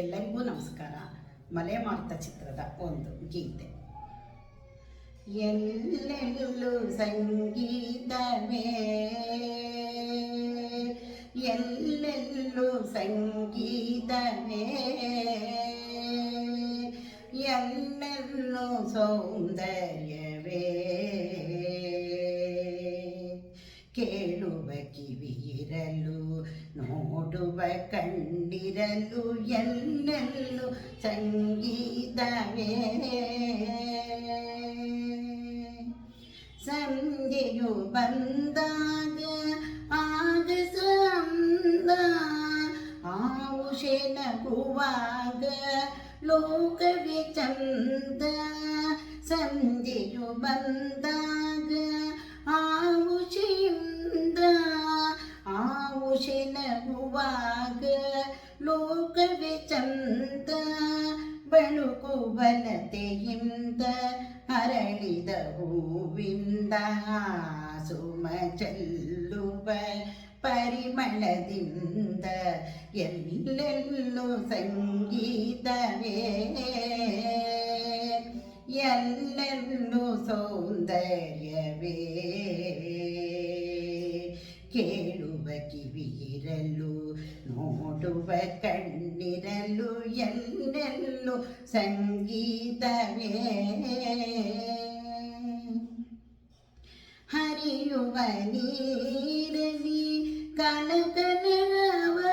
ಎಲ್ಲರಿಗೂ ನಮಸ್ಕಾರ. ಮಲೆ ಮಾರ್ತ ಚಿತ್ರದ ಒಂದು ಗೀತೆ. ಎಲ್ಲೆಲ್ಲೂ ಸಂಗೀತವೇ ಎಲ್ಲೆಲ್ಲೂ ಸಂಗೀತವೇ ಎಲ್ಲೆಲ್ಲೂ ಸೌಂದರ್ಯವೇ. ಕೇಳುವ ಕಿವಿಯಿರಲು ഓടുവ കണ്ടിരലു എന്നെല്ലു സംഗീതമേ. സന്ധ്യയു ബന്ധാക ആക സന്ത ആവുഷേന കുവാക ലോക വിചന്ത സന്ധ്യയു ബന്ധാക ആവുഷയും ಬಳುಕು ಬಲತೆಯಿಂದ ಅರಳಿದ ಹೂವಿಂದ ಸುಮ ಚೆಲ್ಲುವ ಪರಿಮಳದಿಂದ ಎಲ್ಲೆಲ್ಲೂ ಸಂಗೀತವೇ ಎಲ್ಲೆಲ್ಲೂ ಸೌಂದರ್ಯವೇ ಕೇಳುವ ಕಿವಿಯಿರಲು ನೋಡುವ ಕಣ್ಣಿರಲು ಎಲ್ಲೆಲ್ಲೂ ಸಂಗೀತವೇ ಹರಿಯುವ ನೀರಲಿ ಕನಕನವವು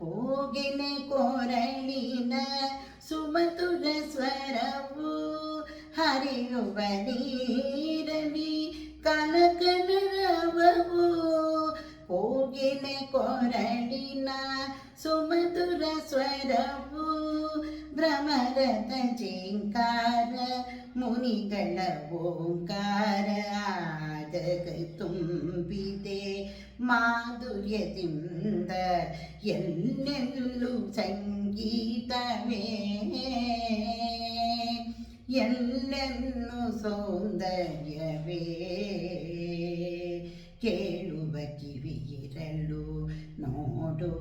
ಕೋಗಿಲೆ ಕೊರಳಿನ ಸುಮಧುರ ಸ್ವರವು ಹರಿಯುವ ನೀರಲಿ ಕನಕನವವು ಕೋಗಿಲೆ ಕೊರಳಿನ ಸುಮಧುರ ಸ್ವರವು ಭ್ರಮರದ ಜಿಂಕಾರ ಮುನಿಗಳ ಓಂಕಾರ ಆದಗ ತುಂಬಿದೆ ಮಾಧುರ್ಯದಿಂದ ಎಲ್ಲೆಲ್ಲೂ ಸಂಗೀತವೇ ಎಲ್ಲೆಲ್ಲೂ ಸೌಂದರ್ಯವೇ ಕೇಳುವ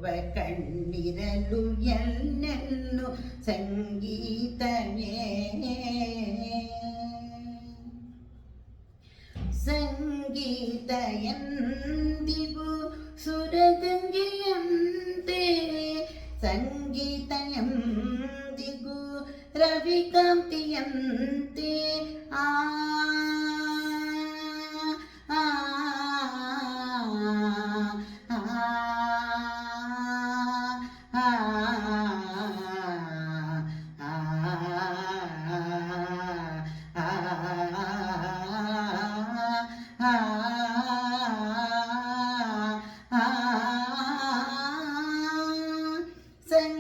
ധ്രുവ കണ്ണിരലുയർന്നു സംഗീതമേ. സംഗീതയന്തിഗു സുരഗംഗയന്തേ. സംഗീതയന്തിഗു രവികാന്തിയന്തേ. ആ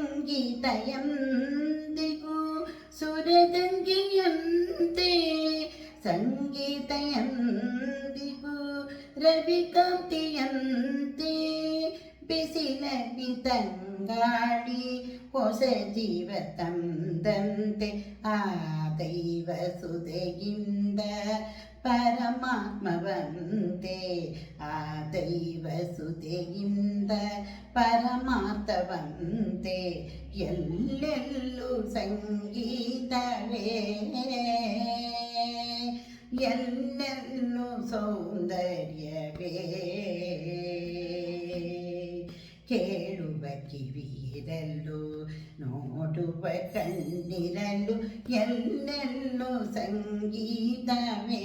ಸಂಗೀತ ಎಂದಿಗೂ ಸುರಗಂಗೆಯಂತೆ ಸಂಗೀತ ಎಂದಿಗೂ ರವಿಕಾಂತಿಯಂತೆ ಬಿಸಿಲಲ್ಲಿ ತಂಗಾಡಿ ಹೊಸ ಜೀವ ತಂದಂತೆ ಆ ದೈವ ಸುದೆಯಿಂದ ಪರಮಾತ್ಮವಂತೆ ಆ ದೈವ ಸುದೆಯಿಂದ ಪರಮಾರ್ಥವಂತೆ ಎಲ್ಲೆಲ್ಲೂ ಸಂಗೀತವೇ ಎಲ್ಲೆಲ್ಲೂ ಸೌಂದರ್ಯವೇ ಕೇಳುವ ಕಿವಿಯಿರಲು ನೋಡುವ ಕಣ್ಣಿರಲು ಎಲ್ಲೆಲ್ಲೂ ಸಂಗೀತವೇ